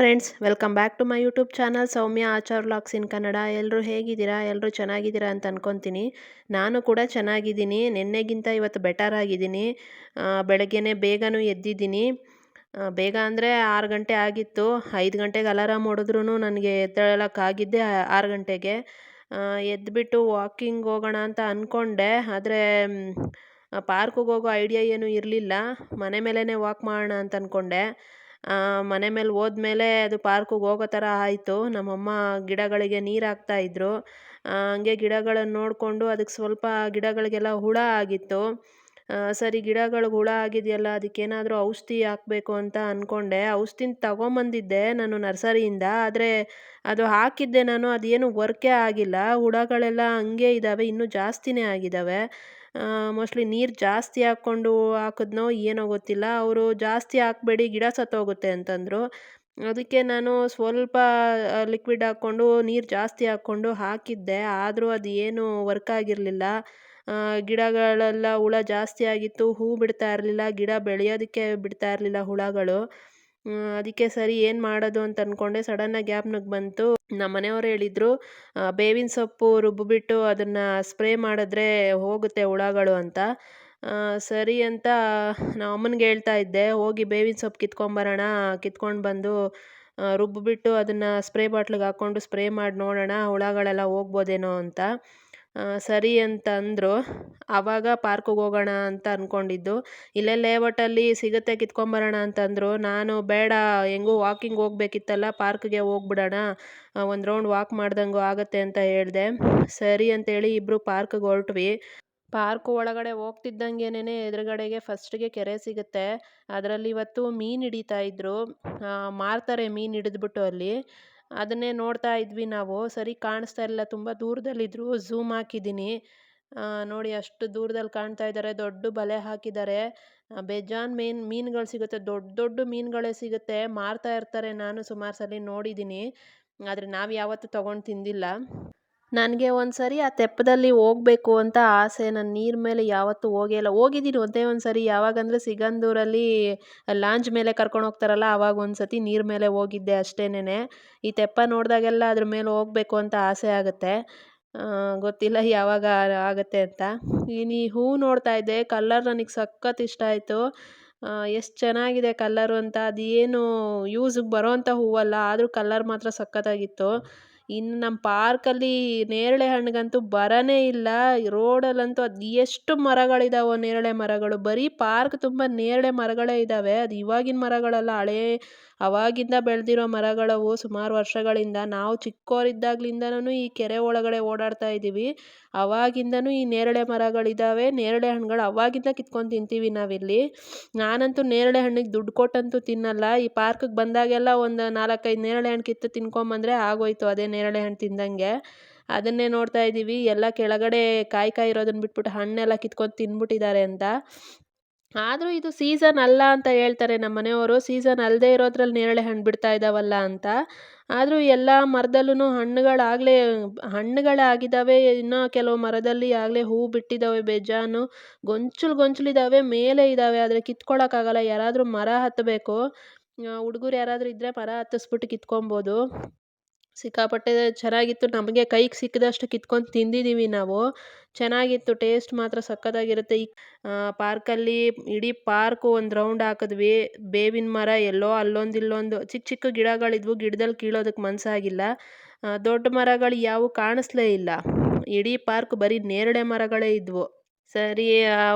Friends welcome back to my YouTube channel Soumya Achar vlogs in Kannada ಎಲ್ಲರೂ ಹೇಗಿದ್ದೀರಾ? ಎಲ್ಲರೂ ಚೆನ್ನಾಗಿದ್ದೀರಾ ಅಂತ ಅನ್ಕೊತೀನಿ. ನಾನು ಕೂಡ ಚೆನ್ನಾಗಿದ್ದೀನಿ. ನಿನ್ನೆಗಿಂತ ಇವತ್ತು ಬೆಟರ್ ಆಗಿದ್ದೀನಿ. ಬೆಳಗ್ಗೆನೇ ಬೇಗನೂ ಎದ್ದಿದ್ದೀನಿ. ಬೇಗ ಅಂದರೆ ಆರು ಗಂಟೆ ಆಗಿತ್ತು. ಐದು ಗಂಟೆಗೆ ಅಲಾರಾಮ್ ಹೊಡೆದ್ರೂ ನನಗೆ ಎದ್ದೇಳೋಕ್ಕಾಗಿದ್ದೆ ಆರು ಗಂಟೆಗೆ. ಎದ್ದುಬಿಟ್ಟು ವಾಕಿಂಗ್ ಹೋಗೋಣ ಅಂತ ಅಂದ್ಕೊಂಡೆ ಆದರೆ ಪಾರ್ಕಿಗೆ ಹೋಗೋ ಐಡಿಯಾ ಏನೂ ಇರಲಿಲ್ಲ. ಮನೆ ಮೇಲೇ ವಾಕ್ ಮಾಡೋಣ ಅಂತ ಅಂದ್ಕೊಂಡೆ ಮನೆ ಮೇಲೆ ಹೋದ್ಮೇಲೆ ಅದು ಪಾರ್ಕಿಗೆ ಹೋಗೋ ಥರ ಆಯಿತು. ನಮ್ಮಮ್ಮ ಗಿಡಗಳಿಗೆ ನೀರು ಹಾಕ್ತಾ ಇದ್ರು. ಆ, ಹಂಗೆ ಗಿಡಗಳನ್ನು ನೋಡಿಕೊಂಡು ಅದಕ್ಕೆ ಸ್ವಲ್ಪ ಗಿಡಗಳಿಗೆಲ್ಲ ಹುಳ ಆಗಿತ್ತು. ಸರಿ ಗಿಡಗಳಿಗೆ ಹುಳ ಆಗಿದೆಯಲ್ಲ ಅದಕ್ಕೇನಾದರೂ ಔಷಧಿ ಹಾಕಬೇಕು ಅಂತ ಅಂದ್ಕೊಂಡೆ ಔಷಧಿನ ತಗೊಂಬಂದಿದ್ದೆ ನಾನು ನರ್ಸರಿಯಿಂದ ಆದರೆ ಅದು ಹಾಕಿದ್ದೆ ನಾನು ಅದೇನು ವರ್ಕೇ ಆಗಿಲ್ಲ. ಹುಳಗಳೆಲ್ಲ ಹಂಗೆ ಇದ್ದಾವೆ ಇನ್ನೂ ಜಾಸ್ತಿನೇ ಆಗಿದ್ದಾವೆ ಮೋಸ್ಟ್ಲಿ ನೀರು ಜಾಸ್ತಿ ಹಾಕ್ಕೊಂಡು ಹಾಕಿದ್ನೋ ಏನೋ ಗೊತ್ತಿಲ್ಲ. ಅವರು ಜಾಸ್ತಿ ಹಾಕಬೇಡಿ, ಗಿಡ ಸತ್ತೋಗುತ್ತೆ ಅಂತಂದರು. ಅದಕ್ಕೆ ನಾನು ಸ್ವಲ್ಪ ಲಿಕ್ವಿಡ್ ಹಾಕ್ಕೊಂಡು ನೀರು ಜಾಸ್ತಿ ಹಾಕ್ಕೊಂಡು ಹಾಕಿದ್ದೆ. ಆದರೂ ಅದು ಏನು ವರ್ಕ್ ಆಗಿರಲಿಲ್ಲ. ಗಿಡಗಳೆಲ್ಲ ಹುಳ ಜಾಸ್ತಿ ಆಗಿತ್ತು, ಹೂ ಬಿಡ್ತಾ ಇರಲಿಲ್ಲ, ಗಿಡ ಬೆಳೆಯೋದಕ್ಕೆ ಬಿಡ್ತಾ ಇರಲಿಲ್ಲ ಹುಳಗಳು. ಅದಕ್ಕೆ ಸರಿ ಏನು ಮಾಡೋದು ಅಂತ ಅಂದ್ಕೊಂಡೆ ಸಡನ್ನಾಗಿ ಗ್ಯಾಪ್ನಾಗ ಬಂತು. ನಮ್ಮ ಮನೆಯವ್ರು ಹೇಳಿದರು ಬೇವಿನ ಸೊಪ್ಪು ರುಬ್ಬಿಬಿಟ್ಟು ಅದನ್ನು ಸ್ಪ್ರೇ ಮಾಡಿದ್ರೆ ಹೋಗುತ್ತೆ ಹುಳಗಳು ಅಂತ. ಸರಿ ಅಂತ ನಾವು ಅಮ್ಮನಿಗೆ ಹೇಳ್ತಾ ಇದ್ದೆ, ಹೋಗಿ ಬೇವಿನ ಸೊಪ್ಪು ಕಿತ್ಕೊಂಬರೋಣ. ಕಿತ್ಕೊಂಡು ಬಂದು ರುಬ್ಬಿಬಿಟ್ಟು ಅದನ್ನು ಸ್ಪ್ರೇ ಬಾಟ್ಲಿಗೆ ಹಾಕ್ಕೊಂಡು ಸ್ಪ್ರೇ ಮಾಡಿ ನೋಡೋಣ ಹುಳಗಳೆಲ್ಲ ಹೋಗ್ಬೋದೇನೋ ಅಂತ. ಸರಿ ಅಂತ ಅಂದರು ಆವಾಗ ಪಾರ್ಕಿಗೆ ಹೋಗೋಣ ಅಂತ ಅಂದ್ಕೊಂಡಿದ್ದು ಇಲ್ಲೇ ಲೇಔಟಲ್ಲಿ ಸಿಗುತ್ತೆ ಕಿತ್ಕೊಂಬರೋಣ ಅಂತಂದರು. ನಾನು, ಬೇಡ, ಹೆಂಗೂ ವಾಕಿಂಗ್ ಹೋಗ್ಬೇಕಿತ್ತಲ್ಲ, ಪಾರ್ಕ್ಗೆ ಹೋಗ್ಬಿಡೋಣ. ಒಂದು ರೌಂಡ್ ವಾಕ್ ಮಾಡ್ದಂಗೂ ಆಗುತ್ತೆ ಅಂತ ಹೇಳಿದೆ. ಸರಿ ಅಂತೇಳಿ ಇಬ್ಬರು ಪಾರ್ಕ್ಗೆ ಹೊರಟ್ವಿ. ಪಾರ್ಕ್ ಒಳಗಡೆ ಹೋಗ್ತಿದ್ದಂಗೆನೇ ಎದುರುಗಡೆಗೆ ಫಸ್ಟ್ಗೆ ಕೆರೆ ಸಿಗುತ್ತೆ. ಅದರಲ್ಲಿ ಇವತ್ತು ಮೀನು ಹಿಡಿತಾ ಇದ್ದರು ಮಾರ್ತಾರೆ ಮೀನು ಹಿಡಿದ್ಬಿಟ್ಟು ಅಲ್ಲಿ. ಅದನ್ನೇ ನೋಡ್ತಾ ಇದ್ವಿ ನಾವು. ಸರಿ ಕಾಣಿಸ್ತಾ ಇಲ್ಲ ತುಂಬ ದೂರದಲ್ಲಿದ್ದರು ಝೂಮ್ ಹಾಕಿದ್ದೀನಿ. ನೋಡಿ ಅಷ್ಟು ದೂರದಲ್ಲಿ ಕಾಣ್ತಾ ಇದ್ದಾರೆ. ದೊಡ್ಡ ಬಲೆ ಹಾಕಿದ್ದಾರೆ. ಬೇಜಾನ್ ಮೀನ್, ಮೀನುಗಳು ಸಿಗುತ್ತೆ. ದೊಡ್ಡ ದೊಡ್ಡ ಮೀನುಗಳೇ ಸಿಗುತ್ತೆ. ಮಾರ್ತಾ ಇರ್ತಾರೆ. ನಾನು ಸುಮಾರು ಸಲ ನೋಡಿದ್ದೀನಿ. ಆದರೆ ನಾವು ಯಾವತ್ತೂ ತೊಗೊಂಡು ತಿಂದಿಲ್ಲ. ನನಗೆ ಒಂದು ಸರಿ ಆ ತೆಪ್ಪದಲ್ಲಿ ಹೋಗ್ಬೇಕು ಅಂತ ಆಸೆ. ನಾನು ನೀರು ಮೇಲೆ ಯಾವತ್ತೂ ಹೋಗೇ ಇಲ್ಲ. ಹೋಗಿದ್ದೀನಿ ಒಂದೇ ಒಂದು ಸರಿ ಯಾವಾಗಂದರೆ ಸಿಗಂದೂರಲ್ಲಿ ಲಾಂಚ್ ಮೇಲೆ ಕರ್ಕೊಂಡು ಹೋಗ್ತಾರಲ್ಲ ಆವಾಗ ಒಂದು ಸತಿ ನೀರು ಮೇಲೆ ಹೋಗಿದ್ದೆ ಅಷ್ಟೇನೆ ಈ ತೆಪ್ಪ ನೋಡಿದಾಗೆಲ್ಲ ಅದ್ರ ಮೇಲೆ ಹೋಗಬೇಕು ಅಂತ ಆಸೆ ಆಗುತ್ತೆ. ಗೊತ್ತಿಲ್ಲ ಯಾವಾಗ ಆಗುತ್ತೆ ಅಂತ. ಇನ್ನು ಈ ಹೂ ನೋಡ್ತಾ ಇದ್ದೆ. ಕಲ್ಲರ್ ನನಗೆ ಸಖತ್ ಇಷ್ಟ ಆಯಿತು. ಎಷ್ಟು ಚೆನ್ನಾಗಿದೆ ಕಲ್ಲರು ಅಂತ. ಅದೇನು ಯೂಸಿಗೆ ಬರೋವಂಥ ಹೂವಲ್ಲ, ಆದರೂ ಕಲ್ಲರ್ ಮಾತ್ರ ಸಖತ್ತಾಗಿತ್ತು. ಇನ್ನು ನಮ್ಮ ಪಾರ್ಕಲ್ಲಿ ನೇರಳೆ ಹಣ್ಣಿಗಂತೂ ಬರನೇ ಇಲ್ಲ. ರೋಡಲ್ಲಂತೂ ಅದು ಎಷ್ಟು ಮರಗಳಿದಾವೋ ನೇರಳೆ ಮರಗಳು. ಬರೀ ಪಾರ್ಕ್ ತುಂಬ ನೇರಳೆ ಮರಗಳೇ ಇದ್ದಾವೆ ಅದು ಇವಾಗಿನ ಮರಗಳಲ್ಲ, ಹಳೇ ಅವಾಗಿಂದ ಬೆಳೆದಿರೋ ಮರಗಳವು ಸುಮಾರು ವರ್ಷಗಳಿಂದ ನಾವು ಚಿಕ್ಕವರಿದ್ದಾಗ್ಲಿಂದನೂ ಈ ಕೆರೆ ಒಳಗಡೆ ಓಡಾಡ್ತಾ ಇದ್ದೀವಿ. ಅವಾಗಿಂದನೂ ಈ ನೇರಳೆ ಮರಗಳಿದ್ದಾವೆ ನೇರಳೆ ಹಣ್ಣುಗಳು ಅವಾಗಿಂದ ಕಿತ್ಕೊಂಡು ತಿಂತೀವಿ ನಾವಿಲ್ಲಿ. ನಾನಂತೂ ನೇರಳೆ ಹಣ್ಣಿಗೆ ದುಡ್ಡು ಕೊಟ್ಟಂತೂ ತಿನ್ನಲ್ಲ. ಈ ಪಾರ್ಕ್ಗೆ ಬಂದಾಗೆಲ್ಲ ಒಂದು ನಾಲ್ಕೈದು ನೇರಳೆ ಹಣ್ಣು ಕಿತ್ತು ತಿನ್ಕೊಂಬಂದರೆ ಆಗೋಯ್ತು ಅದೇ ನೇರಳೆ ಹಣ್ಣು ತಿಂದಂಗೆ. ಅದನ್ನೇ ನೋಡ್ತಾ ಇದ್ದೀವಿ. ಎಲ್ಲ ಕೆಳಗಡೆ ಕಾಯಿ ಕಾಯಿ ಇರೋದನ್ನ ಬಿಟ್ಬಿಟ್ಟು ಹಣ್ಣೆಲ್ಲ ಕಿತ್ಕೊಂಡು ತಿಂದ್ಬಿಟ್ಟಿದ್ದಾರೆ ಅಂತ. ಆದರೂ ಇದು ಸೀಸನ್ ಅಲ್ಲ ಅಂತ ಹೇಳ್ತಾರೆ ನಮ್ಮ ಮನೆಯವರು. ಸೀಸನ್ ಅಲ್ಲದೆ ಇರೋದ್ರಲ್ಲಿ ನೇರಳೆ ಹಣ್ಣು ಬಿಡ್ತಾ ಇದ್ದಾವಲ್ಲ ಅಂತ. ಆದರೂ ಎಲ್ಲ ಮರದಲ್ಲೂ ಹಣ್ಣುಗಳಾಗಲೇ ಹಣ್ಣುಗಳಾಗಿದ್ದಾವೆ ಇನ್ನೂ ಕೆಲವು ಮರದಲ್ಲಿ ಆಗಲೇ ಹೂ ಬಿಟ್ಟಿದ್ದಾವೆ ಬೇಜಾನು. ಗೊಂಚಲು ಗೊಂಚಲಿದ್ದಾವೆ ಮೇಲೆ ಇದ್ದಾವೆ ಆದರೆ ಕಿತ್ಕೊಳ್ಳೋಕ್ಕಾಗಲ್ಲ ಯಾರಾದರೂ ಮರ ಹತ್ತಬೇಕು. ಹುಡುಗರು ಯಾರಾದರೂ ಇದ್ದರೆ ಮರ ಹತ್ತಿಸ್ಬಿಟ್ಟು ಕಿತ್ಕೊಬೋದು. ಸಿಕ್ಕಾಪಟ್ಟೆ ಚೆನ್ನಾಗಿತ್ತು. ನಮಗೆ ಕೈಗೆ ಸಿಕ್ಕಿದಷ್ಟು ಕಿತ್ಕೊಂಡು ತಿಂದಿದ್ದೀವಿ ನಾವು. ಚೆನ್ನಾಗಿತ್ತು. ಟೇಸ್ಟ್ ಮಾತ್ರ ಸಖತ್ತಾಗಿರುತ್ತೆ. ಈ ಪಾರ್ಕಲ್ಲಿ ಇಡೀ ಪಾರ್ಕು ಒಂದು ರೌಂಡ್ ಹಾಕಿದ್ವಿ. ಬೇವಿನ ಮರ, ಎಲ್ಲೋ ಅಲ್ಲೊಂದು ಇಲ್ಲೊಂದು. ಚಿಕ್ಕ ಚಿಕ್ಕ ಗಿಡಗಳಿದ್ವು. ಗಿಡದಲ್ಲಿ ಕೀಳೋದಕ್ಕೆ ಮನಸ್ಸಾಗಿಲ್ಲ ದೊಡ್ಡ ಮರಗಳು ಯಾವೂ ಕಾಣಿಸ್ಲೇ ಇಲ್ಲ. ಇಡೀ ಪಾರ್ಕ್ ಬರೀ ನೇರಳೆ ಮರಗಳೇ ಇದ್ವು. ಸರಿ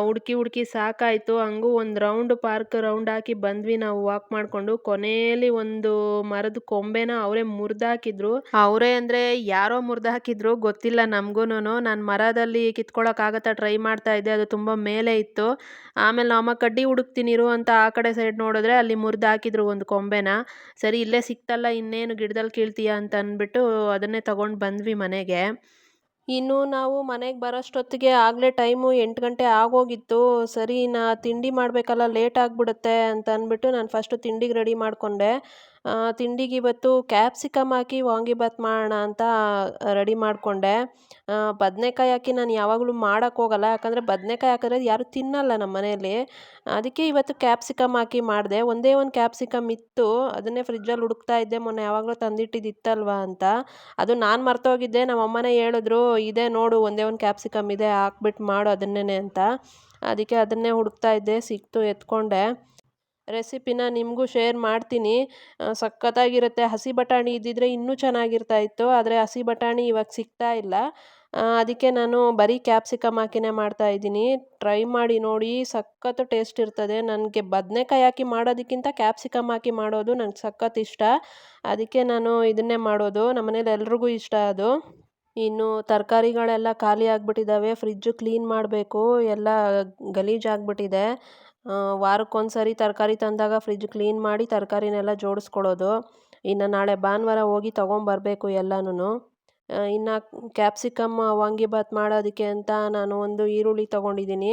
ಹುಡುಕಿ ಹುಡುಕಿ ಸಾಕಾಯಿತು. ಹಂಗೂ ಒಂದು ರೌಂಡ್ ಪಾರ್ಕ್ ರೌಂಡ್ ಹಾಕಿ ಬಂದ್ವಿ ನಾವು ವಾಕ್ ಮಾಡಿಕೊಂಡು. ಕೊನೆಯಲ್ಲಿ ಒಂದು ಮರದ ಕೊಂಬೆನ ಅವರೇ ಮುರಿದಾಕಿದ್ರು. ಅವರೇ ಅಂದರೆ ಯಾರೋ ಮುರಿದಾಕಿದ್ರು ಗೊತ್ತಿಲ್ಲ ನಮಗೂ ನಾನು ಮರದಲ್ಲಿ ಕಿತ್ಕೊಳ್ಳೋಕ್ಕಾಗತ್ತಾ ಟ್ರೈ ಮಾಡ್ತಾ ಇದ್ದೆ. ಅದು ತುಂಬ ಮೇಲೆ ಇತ್ತು. ಆಮೇಲೆ ನಮ್ಮ ಕಡ್ಡಿ ಹುಡುಕ್ತೀನಿ ಇರು ಅಂತ ಆ ಕಡೆ ಸೈಡ್ ನೋಡಿದ್ರೆ ಅಲ್ಲಿ ಮುರಿದಾಕಿದ್ರು ಒಂದು ಕೊಂಬೆನ. ಸರಿ, ಇಲ್ಲೇ ಸಿಕ್ತಲ್ಲ, ಇನ್ನೇನು ಗಿಡದಲ್ಲಿ ಕೀಳ್ತೀಯ ಅಂತ ಅಂದ್ಬಿಟ್ಟು ಅದನ್ನೇ ತಗೊಂಡು ಬಂದ್ವಿ ಮನೆಗೆ. ಇನ್ನು ನಾವು ಮನೆಗೆ ಬರೋಷ್ಟೊತ್ತಿಗೆ ಆಗಲೇ ಟೈಮು ಎಂಟು ಗಂಟೆ ಆಗೋಗಿತ್ತು. ಸರಿ ನಾ ತಿಂಡಿ ಮಾಡಬೇಕಲ್ಲ ಲೇಟ್ ಆಗಿಬಿಡುತ್ತೆ ಅಂತ ಅಂದ್ಬಿಟ್ಟು ನಾನು ಫಸ್ಟು ತಿಂಡಿಗೆ ರೆಡಿ ಮಾಡಿಕೊಂಡೆ. ತಿಂಡಿಗೆ ಇವತ್ತು ಕ್ಯಾಪ್ಸಿಕಮ್ ಹಾಕಿ ವಾಂಗಿಬಾತ್ ಮಾಡೋಣ ಅಂತ ರೆಡಿ ಮಾಡಿಕೊಂಡೆ. ಬದನೇಕಾಯಿ ಹಾಕಿ ನಾನು ಯಾವಾಗಲೂ ಮಾಡೋಕ್ಕೆ ಹೋಗಲ್ಲ. ಯಾಕಂದರೆ ಬದನೇಕಾಯಿ ಹಾಕಿದ್ರೆ ಯಾರೂ ತಿನ್ನಲ್ಲ ನಮ್ಮ ಮನೆಯಲ್ಲಿ. ಅದಕ್ಕೆ ಇವತ್ತು ಕ್ಯಾಪ್ಸಿಕಮ್ ಹಾಕಿ ಮಾಡಿದೆ. ಒಂದೇ ಒಂದು ಕ್ಯಾಪ್ಸಿಕಮ್ ಇತ್ತು. ಅದನ್ನೇ ಫ್ರಿಜ್ಜಲ್ಲಿ ಹುಡುಕ್ತಾ ಇದ್ದೆ. ಮೊನ್ನೆ ಯಾವಾಗಲೂ ತಂದಿಟ್ಟಿದ್ದು ಇತ್ತಲ್ವಾ ಅಂತ. ಅದು ನಾನು ಮರ್ತೋಗಿದ್ದೆ. ನಮ್ಮ ಅಮ್ಮನೇ ಹೇಳಿದ್ರು, ಇದೆ ನೋಡು, ಒಂದೇ ಒಂದು ಕ್ಯಾಪ್ಸಿಕಮ್ ಇದೆ ಹಾಕ್ಬಿಟ್ಟು ಮಾಡು ಅದನ್ನೇ ಅಂತ. ಅದಕ್ಕೆ ಅದನ್ನೇ ಹುಡುಕ್ತಾ ಇದ್ದೆ. ಸಿಕ್ತು, ಎತ್ಕೊಂಡೆ. ರೆಸಿಪಿನ ನಿಮಗೂ ಶೇರ್ ಮಾಡ್ತೀನಿ. ಸಖತ್ತಾಗಿರುತ್ತೆ. ಹಸಿ ಬಟಾಣಿ ಇದ್ದಿದ್ರೆ ಇನ್ನೂ ಚೆನ್ನಾಗಿರ್ತಾ ಇತ್ತು ಆದರೆ ಹಸಿ ಬಟಾಣಿ ಇವಾಗ ಸಿಗ್ತಾ ಇಲ್ಲ. ಅದಕ್ಕೆ ನಾನು ಬರೀ ಕ್ಯಾಪ್ಸಿಕಮ್ ಹಾಕಿನೇ ಮಾಡ್ತಾ ಇದ್ದೀನಿ. ಟ್ರೈ ಮಾಡಿ ನೋಡಿ, ಸಖತ್ತು ಟೇಸ್ಟ್ ಇರ್ತದೆ. ನನಗೆ ಬದನೆಕಾಯಿ ಹಾಕಿ ಮಾಡೋದಕ್ಕಿಂತ ಕ್ಯಾಪ್ಸಿಕಮ್ ಹಾಕಿ ಮಾಡೋದು ನನಗೆ ಸಖತ್ ಇಷ್ಟ. ಅದಕ್ಕೆ ನಾನು ಇದನ್ನೇ ಮಾಡೋದು. ನಮ್ಮನೇಲಿ ಎಲ್ರಿಗೂ ಇಷ್ಟ ಅದು. ಇನ್ನು ತರಕಾರಿಗಳೆಲ್ಲ ಖಾಲಿ ಆಗಿಬಿಟ್ಟಿದ್ದಾವೆ ಫ್ರಿಜ್ಜು ಕ್ಲೀನ್ ಮಾಡಬೇಕು. ಎಲ್ಲ ಗಲೀಜಾಗ್ಬಿಟ್ಟಿದೆ. ವಾರಕ್ಕೊಂದ್ಸರಿ ತರಕಾರಿ ತಂದಾಗ ಫ್ರಿಜ್ ಕ್ಲೀನ್ ಮಾಡಿ ತರಕಾರಿನೆಲ್ಲ ಜೋಡಿಸ್ಕೊಳ್ಳೋದು. ಇನ್ನು ನಾಳೆ ಭಾನುವಾರ ಹೋಗಿ ತೊಗೊಂಬರ್ಬೇಕು ಎಲ್ಲನೂ ಇನ್ನು ಕ್ಯಾಪ್ಸಿಕಮ್ ವಾಂಗಿಬಾತ್ ಮಾಡೋದಕ್ಕೆ ಅಂತ ನಾನು ಒಂದು ಈರುಳ್ಳಿ ತೊಗೊಂಡಿದ್ದೀನಿ.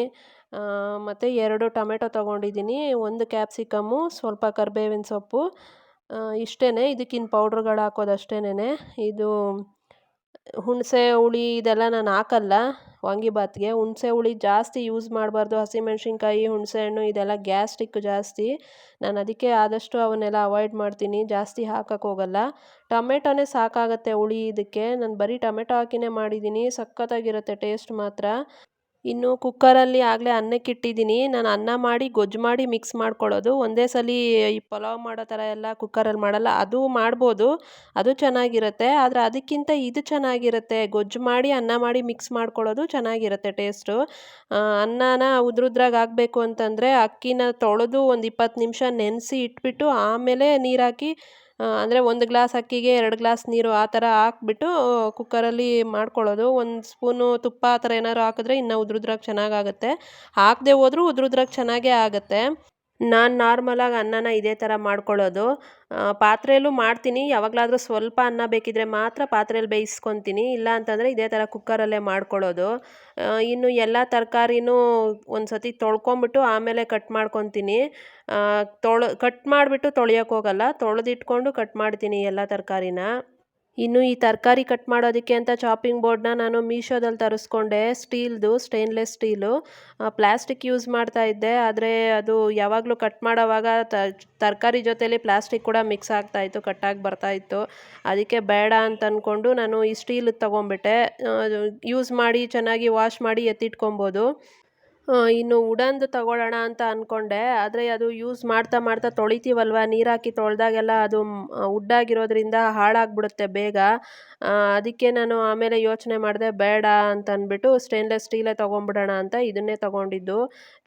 ಮತ್ತು ಎರಡು ಟೊಮೆಟೊ ತೊಗೊಂಡಿದ್ದೀನಿ, ಒಂದು ಕ್ಯಾಪ್ಸಿಕಮ್ಮು ಸ್ವಲ್ಪ ಕರಿಬೇವಿನ ಸೊಪ್ಪು. ಇಷ್ಟೇ ಇದಕ್ಕಿನ್ನು ಪೌಡ್ರುಗಳು ಹಾಕೋದು ಅಷ್ಟೇನೆ ಇದು ಹುಣಸೆ, ಹುಳಿ ಇದೆಲ್ಲ ನಾನು ಹಾಕಲ್ಲ. ವಾಂಗಿಬಾತ್ಗೆ ಹುಣಸೆ ಹುಳಿ ಜಾಸ್ತಿ ಯೂಸ್ ಮಾಡಬಾರ್ದು. ಹಸಿಮೆಣ್ಸಿನ್ಕಾಯಿ, ಹುಣಸೆಹಣ್ಣು ಇದೆಲ್ಲ ಗ್ಯಾಸ್ಟ್ರಿಕ್ ಜಾಸ್ತಿ. ನಾನು ಅದಕ್ಕೆ ಆದಷ್ಟು ಅವನ್ನೆಲ್ಲ ಅವಾಯ್ಡ್ ಮಾಡ್ತೀನಿ. ಜಾಸ್ತಿ ಹಾಕಕ್ಕೆ ಹೋಗಲ್ಲ. ಟೊಮೆಟೊನೇ ಸಾಕಾಗತ್ತೆ ಹುಳಿ ಇದಕ್ಕೆ. ನಾನು ಬರೀ ಟೊಮೆಟೊ ಹಾಕಿನೇ ಮಾಡಿದ್ದೀನಿ ಸಖತ್ತಾಗಿರುತ್ತೆ ಟೇಸ್ಟ್ ಮಾತ್ರ. ಇನ್ನು ಕುಕ್ಕರಲ್ಲಿ ಆಗಲೇ ಅನ್ನಕ್ಕೆ ಇಟ್ಟಿದ್ದೀನಿ. ನಾನು ಅನ್ನ ಮಾಡಿ, ಗೊಜ್ಜು ಮಾಡಿ ಮಿಕ್ಸ್ ಮಾಡ್ಕೊಳ್ಳೋದು. ಒಂದೇ ಸಲ ಈ ಪಲಾವ್ ಮಾಡೋ ಥರ ಎಲ್ಲ ಕುಕ್ಕರಲ್ಲಿ ಮಾಡಲ್ಲ. ಅದು ಮಾಡ್ಬೋದು. ಅದು ಚೆನ್ನಾಗಿರುತ್ತೆ. ಆದರೆ ಅದಕ್ಕಿಂತ ಇದು ಚೆನ್ನಾಗಿರುತ್ತೆ. ಗೊಜ್ಜು ಮಾಡಿ, ಅನ್ನ ಮಾಡಿ ಮಿಕ್ಸ್ ಮಾಡ್ಕೊಳ್ಳೋದು ಚೆನ್ನಾಗಿರುತ್ತೆ ಟೇಸ್ಟು ಅನ್ನನ ಉದ್ರುದ್ರಾಗಿ ಆಗಬೇಕು ಅಂತಂದರೆ ಅಕ್ಕಿನ ತೊಳೆದು ಒಂದು ಇಪ್ಪತ್ತು ನಿಮಿಷ ನೆನೆಸಿ ಇಟ್ಬಿಟ್ಟು ಆಮೇಲೆ ನೀರಾಕಿ ಅಂದರೆ ಒಂದು ಗ್ಲಾಸ್ ಅಕ್ಕಿಗೆ ಎರಡು ಗ್ಲಾಸ್ ನೀರು ಆ ಥರ ಹಾಕ್ಬಿಟ್ಟು ಕುಕ್ಕರಲ್ಲಿ ಮಾಡ್ಕೊಳ್ಳೋದು. ಒಂದು ಸ್ಪೂನು ತುಪ್ಪ ಆ ಥರ ಏನಾದ್ರು ಹಾಕಿದ್ರೆ ಇನ್ನೂ ಉದ್ರುದ್ರಾಗಿ ಚೆನ್ನಾಗಾಗುತ್ತೆ. ಹಾಕದೇ ಹೋದ್ರೂ ಉದ್ರುದ್ರಾಗಿ ಚೆನ್ನಾಗೇ ಆಗುತ್ತೆ. ನಾನು ನಾರ್ಮಲಾಗಿ ಅನ್ನನ ಇದೇ ಥರ ಮಾಡ್ಕೊಳ್ಳೋದು. ಪಾತ್ರೆಯಲ್ಲೂ ಮಾಡ್ತೀನಿ. ಯಾವಾಗಲಾದರೂ ಸ್ವಲ್ಪ ಅನ್ನ ಬೇಕಿದ್ದರೆ ಮಾತ್ರ ಪಾತ್ರೆಯಲ್ಲಿ ಬೇಯಿಸ್ಕೊತೀನಿ. ಇಲ್ಲ ಅಂತಂದರೆ ಇದೇ ಥರ ಕುಕ್ಕರಲ್ಲೇ ಮಾಡ್ಕೊಳ್ಳೋದು. ಇನ್ನು ಎಲ್ಲ ತರಕಾರಿನೂ ಒಂದು ಸತಿ ತೊಳ್ಕೊಂಬಿಟ್ಟು ಆಮೇಲೆ ಕಟ್ ಮಾಡ್ಕೊತೀನಿ. ತೊಳ್ ಕಟ್ ಮಾಡಿಬಿಟ್ಟು ತೊಳೆಯೋಕ್ಕೋಗಲ್ಲ ತೊಳೆದಿಟ್ಕೊಂಡು ಕಟ್ ಮಾಡ್ತೀನಿ ಎಲ್ಲ ತರಕಾರಿನ. ಇನ್ನು ಈ ತರಕಾರಿ ಕಟ್ ಮಾಡೋದಕ್ಕೆ ಅಂತ ಚಾಪಿಂಗ್ ಬೋರ್ಡ್ನ ನಾನು ಮೀಶೋದಲ್ಲಿ ತರಿಸ್ಕೊಂಡೆ. ಸ್ಟೀಲ್ದು ಸ್ಟೇನ್ಲೆಸ್ ಸ್ಟೀಲು ಪ್ಲಾಸ್ಟಿಕ್ ಯೂಸ್ ಮಾಡ್ತಾ ಇದ್ದೆ. ಆದರೆ ಅದು ಯಾವಾಗಲೂ ಕಟ್ ಮಾಡೋವಾಗ ತರಕಾರಿ ಜೊತೆಯಲ್ಲಿ ಪ್ಲಾಸ್ಟಿಕ್ ಕೂಡ ಮಿಕ್ಸ್ ಆಗ್ತಾ ಇತ್ತು ಕಟ್ಟಾಗಿ ಬರ್ತಾಯಿತ್ತು ಅದಕ್ಕೆ ಬೇಡ ಅಂತ ಅಂದ್ಕೊಂಡು ನಾನು ಈ ಸ್ಟೀಲ್ ತೊಗೊಂಬಿಟ್ಟೆ ಯೂಸ್ ಮಾಡಿ, ಚೆನ್ನಾಗಿ ವಾಶ್ ಮಾಡಿ ಎತ್ತಿಟ್ಕೊಬೋದು. ಇನ್ನು ವುಡನ್ದು ತಗೊಳ್ಳೋಣ ಅಂತ ಅಂದ್ಕೊಂಡೆ ಆದರೆ ಅದು ಯೂಸ್ ಮಾಡ್ತಾ ಮಾಡ್ತಾ ತೊಳಿತೀವಲ್ವ? ನೀರು ಹಾಕಿ ತೊಳೆದಾಗೆಲ್ಲ ಅದು ಉಡ್ಡಾಗಿರೋದ್ರಿಂದ ಹಾಳಾಗ್ಬಿಡುತ್ತೆ ಬೇಗ. ಅದಕ್ಕೆ ನಾನು ಆಮೇಲೆ ಯೋಚನೆ ಮಾಡಿದೆ, ಬೇಡ ಅಂತ ಅಂದ್ಬಿಟ್ಟು ಸ್ಟೇನ್ಲೆಸ್ ಸ್ಟೀಲೇ ತೊಗೊಂಡ್ಬಿಡೋಣ ಅಂತ ಇದನ್ನೇ ತೊಗೊಂಡಿದ್ದು.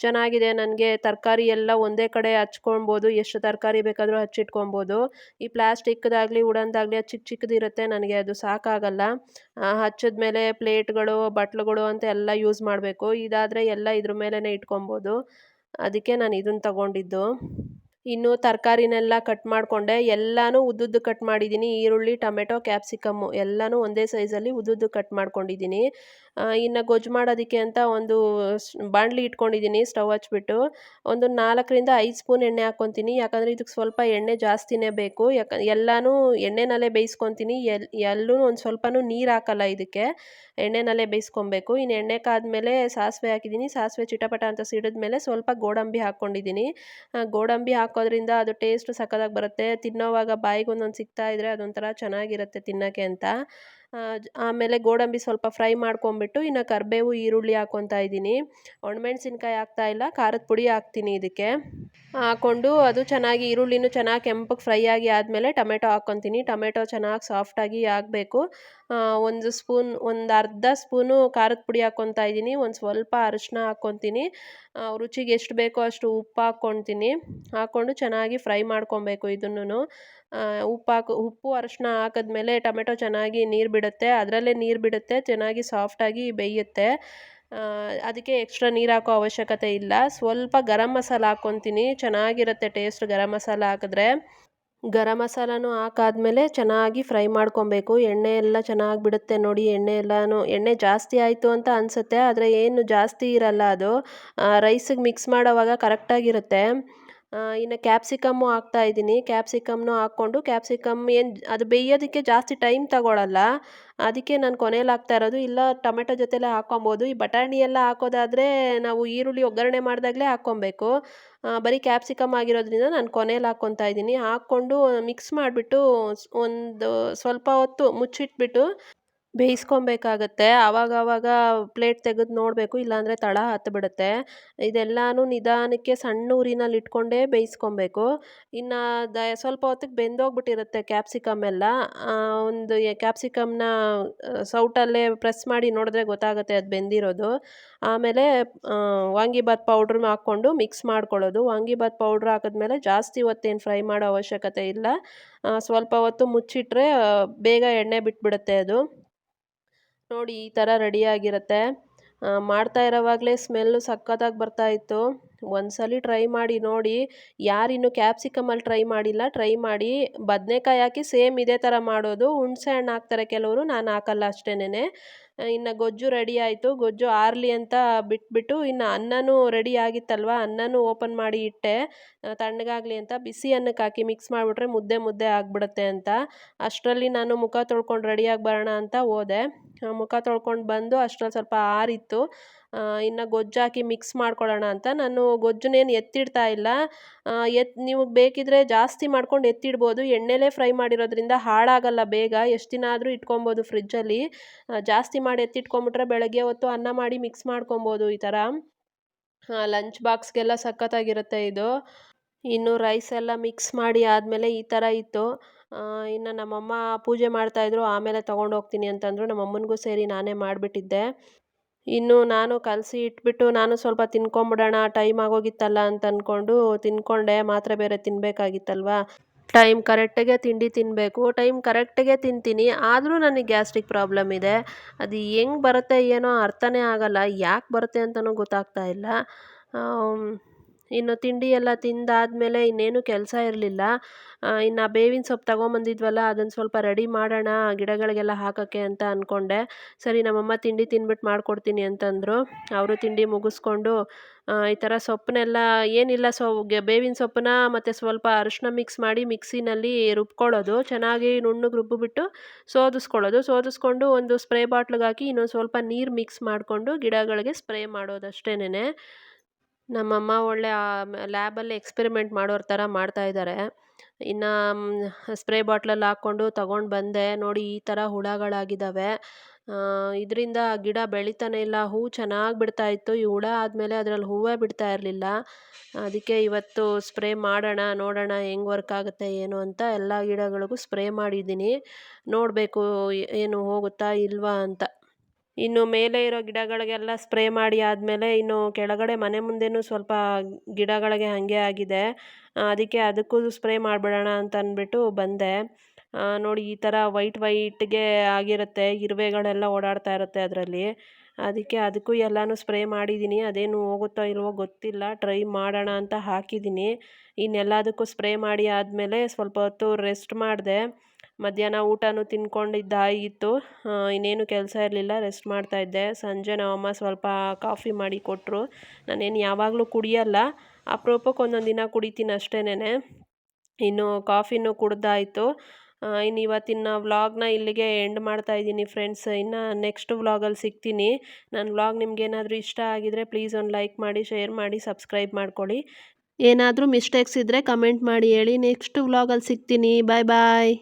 ಚೆನ್ನಾಗಿದೆ, ನನಗೆ ತರಕಾರಿ ಎಲ್ಲ ಒಂದೇ ಕಡೆ ಹಚ್ಕೊಳ್ಬೋದು. ಎಷ್ಟು ತರಕಾರಿ ಬೇಕಾದರೂ ಹಚ್ಚಿಟ್ಕೊಬೋದು ಈ ಪ್ಲಾಸ್ಟಿಕ್ದಾಗಲಿ ವುಡನ್ದಾಗಲಿ ಅದು ಚಿಕ್ಕ ಚಿಕ್ಕದಿರುತ್ತೆ ನನಗೆ ಅದು ಸಾಕಾಗಲ್ಲ. ಹಚ್ಚಿದ್ಮೇಲೆ ಪ್ಲೇಟ್ಗಳು, ಬಟ್ಲುಗಳು ಅಂತ ಎಲ್ಲ ಯೂಸ್ ಮಾಡಬೇಕು. ಇದಾದರೆ ಎಲ್ಲ ಇದ್ರ ಮೇಲೇ ಇಟ್ಕೊಬೋದು. ಅದಕ್ಕೆ ನಾನು ಇದನ್ನು ತಗೊಂಡಿದ್ದು. ಇನ್ನು ತರಕಾರಿನೆಲ್ಲ ಕಟ್ ಮಾಡಿಕೊಂಡೆ. ಎಲ್ಲನೂ ಉದ್ದುದ್ದು ಕಟ್ ಮಾಡಿದ್ದೀನಿ. ಈರುಳ್ಳಿ, ಟೊಮೆಟೊ, ಕ್ಯಾಪ್ಸಿಕಮ್ಮು ಎಲ್ಲನೂ ಒಂದೇ ಸೈಜಲ್ಲಿ ಉದ್ದುದ್ದು ಕಟ್ ಮಾಡ್ಕೊಂಡಿದ್ದೀನಿ. ಇನ್ನು ಗೊಜ್ಜು ಮಾಡೋದಕ್ಕೆ ಅಂತ ಒಂದು ಬಾಣಲಿ ಇಟ್ಕೊಂಡಿದ್ದೀನಿ ಸ್ಟವ್ ಹಚ್ಬಿಟ್ಟು. ಒಂದು ನಾಲ್ಕರಿಂದ ಐದು ಸ್ಪೂನ್ ಎಣ್ಣೆ ಹಾಕ್ಕೊತೀನಿ. ಯಾಕಂದರೆ ಇದಕ್ಕೆ ಸ್ವಲ್ಪ ಎಣ್ಣೆ ಜಾಸ್ತಿನೇ ಬೇಕು. ಯಾಕ, ಎಲ್ಲನೂ ಎಣ್ಣೆನಲ್ಲೇ ಬೇಯಿಸ್ಕೊತೀನಿ. ಎಲ್, ಎಲ್ಲೂ ಒಂದು ಸ್ವಲ್ಪನೂ ನೀರು ಹಾಕಲ್ಲ ಇದಕ್ಕೆ. ಎಣ್ಣೆನಲ್ಲೇ ಬೇಯಿಸ್ಕೊಬೇಕು. ಇನ್ನು ಎಣ್ಣೆ ಕಾದ್ಮೇಲೆ ಸಾಸಿವೆ ಹಾಕಿದ್ದೀನಿ. ಸಾಸಿವೆ ಚಿಟಪಟ ಅಂತ ಸಿಡಿದ್ಮೇಲೆ ಸ್ವಲ್ಪ ಗೋಡಂಬಿ ಹಾಕ್ಕೊಂಡಿದ್ದೀನಿ. ಗೋಡಂಬಿ ಹಾಕೋದ್ರಿಂದ ಅದು ಟೇಸ್ಟ್ ಸಕ್ಕದಾಗಿ ಬರುತ್ತೆ. ತಿನ್ನೋವಾಗ ಬಾಯಿಗೆ ಒಂದೊಂದು ಸಿಗ್ತಾ ಇದ್ದರೆ ಅದೊಂಥರ ಚೆನ್ನಾಗಿರುತ್ತೆ ತಿನ್ನೋಕ್ಕೆ ಅಂತ. ಆಮೇಲೆ ಗೋಡಂಬಿ ಸ್ವಲ್ಪ ಫ್ರೈ ಮಾಡ್ಕೊಂಬಿಟ್ಟು ಇನ್ನು ಕರಿಬೇವು, ಈರುಳ್ಳಿ ಹಾಕ್ಕೊತಾ ಇದ್ದೀನಿ. ಒಣಮೆಣ್ಸಿನ್ಕಾಯಿ ಹಾಕ್ತಾ ಇಲ್ಲ, ಖಾರದ ಪುಡಿ ಹಾಕ್ತೀನಿ ಇದಕ್ಕೆ. ಹಾಕ್ಕೊಂಡು ಅದು ಚೆನ್ನಾಗಿ, ಈರುಳ್ಳಿನೂ ಚೆನ್ನಾಗಿ ಕೆಂಪಗೆ ಫ್ರೈ ಆಗಿ ಆದಮೇಲೆ ಟೊಮೆಟೊ ಹಾಕ್ಕೊತೀನಿ ಟೊಮೆಟೊ ಚೆನ್ನಾಗಿ ಸಾಫ್ಟಾಗಿ ಆಗಬೇಕು. ಒಂದು ಸ್ಪೂನ್, ಒಂದು ಅರ್ಧ ಸ್ಪೂನು ಖಾರದ ಪುಡಿ ಹಾಕ್ಕೊತಾ ಇದ್ದೀನಿ. ಒಂದು ಸ್ವಲ್ಪ ಅರಿಶಿನ ಹಾಕ್ಕೊತೀನಿ ರುಚಿಗೆ ಎಷ್ಟು ಬೇಕೋ ಅಷ್ಟು ಉಪ್ಪು ಹಾಕ್ಕೊತೀನಿ. ಹಾಕ್ಕೊಂಡು ಚೆನ್ನಾಗಿ ಫ್ರೈ ಮಾಡ್ಕೊಬೇಕು ಇದನ್ನು ಉಪ್ಪು ಹಾಕು ಉಪ್ಪು ಅರಶಿನ ಹಾಕಿದ್ಮೇಲೆ ಟೊಮೆಟೊ ಚೆನ್ನಾಗಿ ನೀರು ಬಿಡುತ್ತೆ. ಅದರಲ್ಲೇ ನೀರು ಬಿಡುತ್ತೆ, ಚೆನ್ನಾಗಿ ಸಾಫ್ಟಾಗಿ ಬೇಯುತ್ತೆ. ಅದಕ್ಕೆ ಎಕ್ಸ್ಟ್ರಾ ನೀರು ಹಾಕೋ ಅವಶ್ಯಕತೆ ಇಲ್ಲ. ಸ್ವಲ್ಪ ಗರಂ ಮಸಾಲ ಹಾಕ್ಕೊತೀನಿ ಚೆನ್ನಾಗಿರುತ್ತೆ ಟೇಸ್ಟ್ ಗರಂ ಮಸಾಲ ಹಾಕಿದ್ರೆ. ಗರಂ ಮಸಾಲನೂ ಹಾಕಾದ್ಮೇಲೆ ಚೆನ್ನಾಗಿ ಫ್ರೈ ಮಾಡ್ಕೊಬೇಕು. ಎಣ್ಣೆ ಎಲ್ಲ ಚೆನ್ನಾಗಿ ಬಿಡುತ್ತೆ ನೋಡಿ, ಎಣ್ಣೆ ಎಲ್ಲನೂ, ಎಣ್ಣೆ ಜಾಸ್ತಿ ಆಯಿತು ಅಂತ ಅನಿಸುತ್ತೆ, ಆದರೆ ಏನು ಜಾಸ್ತಿ ಇರಲ್ಲ ಅದು. ರೈಸಿಗೆ ಮಿಕ್ಸ್ ಮಾಡೋವಾಗ ಕರೆಕ್ಟಾಗಿರುತ್ತೆ ಇನ್ನು ಕ್ಯಾಪ್ಸಿಕಮ್ಮು ಹಾಕ್ತಾ ಇದ್ದೀನಿ. ಕ್ಯಾಪ್ಸಿಕಮ್ನು ಹಾಕ್ಕೊಂಡು ಕ್ಯಾಪ್ಸಿಕಮ್ ಏನು ಅದು ಬೇಯೋದಕ್ಕೆ ಜಾಸ್ತಿ ಟೈಮ್ ತಗೊಳ್ಳಲ್ಲ ಅದಕ್ಕೆ ನಾನು ಕೊನೆಯಲ್ಲಿ ಹಾಕ್ತಾ ಇರೋದು. ಇಲ್ಲ, ಟೊಮೆಟೊ ಜೊತೆಲೇ ಹಾಕ್ಕೊಬೋದು. ಈ ಬಟಾಣಿ ಎಲ್ಲ ಹಾಕೋದಾದರೆ ನಾವು ಈರುಳ್ಳಿ ಒಗ್ಗರಣೆ ಮಾಡಿದಾಗಲೇ ಹಾಕ್ಕೊಬೇಕು. ಬರೀ ಕ್ಯಾಪ್ಸಿಕಮ್ ಆಗಿರೋದ್ರಿಂದ ನಾನು ಕೊನೆಯಲ್ಲಿ ಹಾಕ್ಕೊತಾ ಇದ್ದೀನಿ. ಹಾಕ್ಕೊಂಡು ಮಿಕ್ಸ್ ಮಾಡಿಬಿಟ್ಟು ಒಂದು ಸ್ವಲ್ಪ ಹೊತ್ತು ಮುಚ್ಚಿಟ್ಬಿಟ್ಟು ಬೇಯಿಸ್ಕೊಬೇಕಾಗತ್ತೆ. ಆವಾಗವಾಗ ಪ್ಲೇಟ್ ತೆಗೆದು ನೋಡಬೇಕು, ಇಲ್ಲಾಂದರೆ ತಳ ಹತ್ತಿಬಿಡುತ್ತೆ ಇದೆಲ್ಲನೂ ನಿಧಾನಕ್ಕೆ ಸಣ್ಣ ಊರಿನಲ್ಲಿ ಇಟ್ಕೊಂಡೇ ಬೇಯಿಸ್ಕೊಬೇಕು. ಇನ್ನು ದ ಸ್ವಲ್ಪ ಹೊತ್ತಿಗೆ ಬೆಂದೋಗ್ಬಿಟ್ಟಿರುತ್ತೆ ಕ್ಯಾಪ್ಸಿಕಮ್ ಎಲ್ಲ. ಒಂದು ಕ್ಯಾಪ್ಸಿಕಮ್ನ ಸೌಟಲ್ಲೇ ಪ್ರೆಸ್ ಮಾಡಿ ನೋಡಿದ್ರೆ ಗೊತ್ತಾಗುತ್ತೆ ಅದು ಬೆಂದಿರೋದು. ಆಮೇಲೆ ವಾಂಗಿಬಾತ್ ಪೌಡ್ರ್ ಹಾಕ್ಕೊಂಡು ಮಿಕ್ಸ್ ಮಾಡ್ಕೊಳ್ಳೋದು. ವಾಂಗಿಬಾತ್ ಪೌಡ್ರ್ ಹಾಕಿದ್ಮೇಲೆ ಜಾಸ್ತಿ ಹೊತ್ತೇನು ಫ್ರೈ ಮಾಡೋ ಅವಶ್ಯಕತೆ ಇಲ್ಲ. ಸ್ವಲ್ಪ ಹೊತ್ತು ಮುಚ್ಚಿಟ್ರೆ ಬೇಗ ಎಣ್ಣೆ ಬಿಟ್ಬಿಡುತ್ತೆ ಅದು. ನೋಡಿ ಈ ಥರ ರೆಡಿಯಾಗಿರುತ್ತೆ. ಮಾಡ್ತಾ ಇರೋವಾಗಲೇ ಸ್ಮೆಲ್ಲು ಸಖತ್ತಾಗಿ ಬರ್ತಾ ಇತ್ತು. ಒಂದ್ಸಲಿ ಟ್ರೈ ಮಾಡಿ ನೋಡಿ. ಯಾರಿನ್ನೂ ಕ್ಯಾಪ್ಸಿಕಮಲ್ಲಿ ಟ್ರೈ ಮಾಡಿಲ್ಲ. ಟ್ರೈ ಮಾಡಿ. ಬದನೇಕಾಯಿ ಹಾಕಿ ಸೇಮ್ ಇದೇ ಥರ ಮಾಡೋದು. ಹುಣಸೆ ಹಣ್ಣು ಹಾಕ್ತಾರೆ ಕೆಲವರು. ನಾನು ಹಾಕಲ್ಲ ಅಷ್ಟೇನೆ ಇನ್ನು ಗೊಜ್ಜು ರೆಡಿ ಆಯಿತು. ಗೊಜ್ಜು ಆರಲಿ ಅಂತ ಬಿಟ್ಬಿಟ್ಟು ಇನ್ನು ಅನ್ನನೂ ರೆಡಿ ಆಗಿತ್ತಲ್ವ? ಅನ್ನನೂ ಓಪನ್ ಮಾಡಿ ಇಟ್ಟೆ. ತಣ್ಣಗಾಗಲಿ ಅಂತ ಬಿಸಿ ಅನ್ನಕ್ಕೆ ಹಾಕಿ ಮಿಕ್ಸ್ ಮಾಡಿಬಿಟ್ರೆ ಮುದ್ದೆ ಮುದ್ದೆ ಆಗಿಬಿಡುತ್ತೆ ಅಂತ. ಅಷ್ಟರಲ್ಲಿ ನಾನು ಮುಖ ತೊಳ್ಕೊಂಡು ರೆಡಿಯಾಗಿ ಬರೋಣ ಅಂತ ಹೋದೆ. ಮುಖ ತೊಳ್ಕೊಂಡು ಬಂದು ಅಷ್ಟರಲ್ಲಿ ಸ್ವಲ್ಪ ಆರಿತ್ತು. ಇನ್ನು ಗೊಜ್ಜು ಹಾಕಿ ಮಿಕ್ಸ್ ಮಾಡ್ಕೊಳ್ಳೋಣ ಅಂತ. ನಾನು ಗೊಜ್ಜನ್ನೇನು ಎತ್ತಿಡ್ತಾ ಇಲ್ಲ. ಎತ್, ನೀವು ಬೇಕಿದ್ರೆ ಜಾಸ್ತಿ ಮಾಡ್ಕೊಂಡು ಎತ್ತಿಡ್ಬೋದು. ಎಣ್ಣೆಲೇ ಫ್ರೈ ಮಾಡಿರೋದ್ರಿಂದ ಹಾಳಾಗಲ್ಲ ಬೇಗ. ಎಷ್ಟು ದಿನ ಆದರೂ ಇಟ್ಕೊಬೋದು ಫ್ರಿಜ್ಜಲ್ಲಿ. ಜಾಸ್ತಿ ಮಾಡಿ ಎತ್ತಿಟ್ಕೊಂಬಿಟ್ರೆ ಬೆಳಗ್ಗೆ ಹೊತ್ತು ಅನ್ನ ಮಾಡಿ ಮಿಕ್ಸ್ ಮಾಡ್ಕೊಬೋದು ಈ ಥರ. ಲಂಚ್ ಬಾಕ್ಸ್ಗೆಲ್ಲ ಸಖತ್ತಾಗಿರುತ್ತೆ ಇದು. ಇನ್ನು ರೈಸ್ ಎಲ್ಲ ಮಿಕ್ಸ್ ಮಾಡಿ ಆದಮೇಲೆ ಈ ಥರ ಇತ್ತು. ಇನ್ನು ನಮ್ಮಮ್ಮ ಪೂಜೆ ಮಾಡ್ತಾಯಿದ್ರು ಆಮೇಲೆ ತೊಗೊಂಡು ಹೋಗ್ತೀನಿ ಅಂತಂದರು. ನಮ್ಮಮ್ಮನಿಗೂ ಸೇರಿ ನಾನೇ ಮಾಡಿಬಿಟ್ಟಿದ್ದೆ. ಇನ್ನು ನಾನು ಕಲಸಿ ಇಟ್ಬಿಟ್ಟು ನಾನು ಸ್ವಲ್ಪ ತಿನ್ಕೊಂಬಿಡೋಣ, ಟೈಮ್ ಆಗೋಗಿತ್ತಲ್ಲ ಅಂತ ಅಂದ್ಕೊಂಡು ತಿನ್ಕೊಂಡೆ, ಮಾತ್ರ ಬೇರೆ ತಿನ್ನಬೇಕಾಗಿತ್ತಲ್ವ ಟೈಮ್ ಕರೆಕ್ಟಾಗೆ ತಿಂಡಿ ತಿನ್ನಬೇಕು ಟೈಮ್ ಕರೆಕ್ಟಾಗೆ ತಿಂತೀನಿ, ಆದರೂ ನನಗೆ ಗ್ಯಾಸ್ಟ್ರಿಕ್ ಪ್ರಾಬ್ಲಮ್ ಇದೆ. ಅದು ಹೆಂಗೆ ಬರುತ್ತೆ ಏನೋ ಅರ್ಥನೇ ಆಗಲ್ಲ, ಯಾಕೆ ಬರುತ್ತೆ ಅಂತಲೂ ಗೊತ್ತಾಗ್ತಾ ಇಲ್ಲ. ಇನ್ನು ತಿಂಡಿ ಎಲ್ಲ ತಿಂದಾದಮೇಲೆ ಇನ್ನೇನು ಕೆಲಸ ಇರಲಿಲ್ಲ. ಇನ್ನು ಬೇವಿನ ಸೊಪ್ಪು ತಗೊಂಬಂದಿದ್ವಲ್ಲ, ಅದನ್ನು ಸ್ವಲ್ಪ ರೆಡಿ ಮಾಡೋಣ, ಗಿಡಗಳಿಗೆಲ್ಲ ಹಾಕೋಕ್ಕೆ ಅಂತ ಅಂದ್ಕೊಂಡೆ ಸರಿ, ನಮ್ಮಮ್ಮ ತಿಂಡಿ ತಿಂದ್ಬಿಟ್ಟು ಮಾಡಿಕೊಡ್ತೀನಿ ಅಂತಂದರು. ಅವರು ತಿಂಡಿ ಮುಗಿಸ್ಕೊಂಡು ಈ ಥರ ಸೊಪ್ಪನ್ನೆಲ್ಲ ಏನಿಲ್ಲ, ಸೊ ಬೇವಿನ ಸೊಪ್ಪನ್ನ ಮತ್ತು ಸ್ವಲ್ಪ ಅರಿಶಿನ ಮಿಕ್ಸ್ ಮಾಡಿ ಮಿಕ್ಸಿನಲ್ಲಿ ರುಬ್ಕೊಳ್ಳೋದು. ಚೆನ್ನಾಗಿ ನುಣ್ಣಗೆ ರುಬ್ಬಿಬಿಟ್ಟು ಸೋದಿಸ್ಕೊಳ್ಳೋದು. ಸೋದಿಸ್ಕೊಂಡು ಒಂದು ಸ್ಪ್ರೇ ಬಾಟ್ಲಿಗೆ ಹಾಕಿ ಇನ್ನೊಂದು ಸ್ವಲ್ಪ ನೀರು ಮಿಕ್ಸ್ ಮಾಡಿಕೊಂಡು ಗಿಡಗಳಿಗೆ ಸ್ಪ್ರೇ ಮಾಡೋದು ಅಷ್ಟೇನೆ ನಮ್ಮಮ್ಮ ಒಳ್ಳೆ ಲ್ಯಾಬಲ್ಲಿ ಎಕ್ಸ್ಪೆರಿಮೆಂಟ್ ಮಾಡೋರ ಥರ ಮಾಡ್ತಾಯಿದ್ದಾರೆ ಇನ್ನು ಸ್ಪ್ರೇ ಬಾಟ್ಲಲ್ಲಿ ಹಾಕ್ಕೊಂಡು ತಗೊಂಡು ಬಂದೆ. ನೋಡಿ ಈ ಥರ ಹುಳಗಳಾಗಿದ್ದಾವೆ. ಇದರಿಂದ ಗಿಡ ಬೆಳೀತಾನೆ ಇಲ್ಲ. ಹೂ ಚೆನ್ನಾಗಿ ಬಿಡ್ತಾ ಇತ್ತು. ಈ ಹುಳ ಆದಮೇಲೆ ಅದರಲ್ಲಿ ಹೂವೇ ಬಿಡ್ತಾ ಇರಲಿಲ್ಲ. ಅದಕ್ಕೆ ಇವತ್ತು ಸ್ಪ್ರೇ ಮಾಡೋಣ, ನೋಡೋಣ ಹೆಂಗೆ ವರ್ಕ್ ಆಗುತ್ತೆ, ಏನು ಅಂತ ಎಲ್ಲ ಗಿಡಗಳಿಗೂ ಸ್ಪ್ರೇ ಮಾಡಿದ್ದೀನಿ. ನೋಡಬೇಕು ಏನು ಹೋಗುತ್ತಾ ಇಲ್ವಾ ಅಂತ. ಇನ್ನು ಮೇಲೆ ಇರೋ ಗಿಡಗಳಿಗೆಲ್ಲ ಸ್ಪ್ರೇ ಮಾಡಿ ಆದಮೇಲೆ ಇನ್ನು ಕೆಳಗಡೆ ಮನೆ ಮುಂದೆಯೂ ಸ್ವಲ್ಪ ಗಿಡಗಳಿಗೆ ಹಾಗೆ ಆಗಿದೆ. ಅದಕ್ಕೆ ಅದಕ್ಕೂ ಸ್ಪ್ರೇ ಮಾಡಿಬಿಡೋಣ ಅಂತ ಅಂದ್ಬಿಟ್ಟು ಬಂದೆ. ನೋಡಿ ಈ ಥರ ವೈಟ್ ವೈಟ್ಗೆ ಆಗಿರುತ್ತೆ, ಇರುವೆಗಳೆಲ್ಲ ಓಡಾಡ್ತಾ ಇರುತ್ತೆ ಅದರಲ್ಲಿ. ಅದಕ್ಕೆ ಅದಕ್ಕೂ ಎಲ್ಲನೂ ಸ್ಪ್ರೇ ಮಾಡಿದ್ದೀನಿ. ಅದೇನು ಹೋಗುತ್ತೋ ಇಲ್ವೋ ಗೊತ್ತಿಲ್ಲ. ಟ್ರೈ ಮಾಡೋಣ ಅಂತ ಹಾಕಿದ್ದೀನಿ. ಇನ್ನೆಲ್ಲದಕ್ಕೂ ಸ್ಪ್ರೇ ಮಾಡಿ ಆದಮೇಲೆ ಸ್ವಲ್ಪ ಹೊತ್ತು ರೆಸ್ಟ್ ಮಾಡಿದೆ. ಮಧ್ಯಾಹ್ನ ಊಟನೂ ತಿನ್ಕೊಂಡಿದ್ದಾಗಿತ್ತು. ಇನ್ನೇನು ಕೆಲಸ ಇರಲಿಲ್ಲ ರೆಸ್ಟ್ ಮಾಡ್ತಾಯಿದ್ದೆ ಸಂಜೆ ನಮ್ಮಮ್ಮ ಸ್ವಲ್ಪ ಕಾಫಿ ಮಾಡಿ ಕೊಟ್ಟರು ನಾನೇನು ಯಾವಾಗಲೂ ಕುಡಿಯಲ್ಲ. ಅಪರೂಪಕ್ಕೆ ಒಂದೊಂದು ದಿನ ಕುಡಿತೀನಿ ಅಷ್ಟೇನೆ ಇನ್ನು ಕಾಫಿನೂ ಕುಡ್ದಾಯಿತು. ಇನ್ನು ಇವತ್ತಿನ ವ್ಲಾಗ್ನ ಇಲ್ಲಿಗೆ ಎಂಡ್ ಮಾಡ್ತಾ ಇದ್ದೀನಿ ಫ್ರೆಂಡ್ಸ್ ಇನ್ನು ನೆಕ್ಸ್ಟ್ ವ್ಲಾಗಲ್ಲಿ ಸಿಗ್ತೀನಿ. ನನ್ನ ವ್ಲಾಗ್ ನಿಮ್ಗೇನಾದರೂ ಇಷ್ಟ ಆಗಿದರೆ ಪ್ಲೀಸ್ ಒಂದು ಲೈಕ್ ಮಾಡಿ ಶೇರ್ ಮಾಡಿ ಸಬ್ಸ್ಕ್ರೈಬ್ ಮಾಡ್ಕೊಳ್ಳಿ. ಏನಾದರೂ ಮಿಸ್ಟೇಕ್ಸ್ ಇದ್ದರೆ ಕಮೆಂಟ್ ಮಾಡಿ ಹೇಳಿ. ನೆಕ್ಸ್ಟ್ ವ್ಲಾಗಲ್ಲಿ ಸಿಗ್ತೀನಿ. ಬಾಯ್ ಬಾಯ್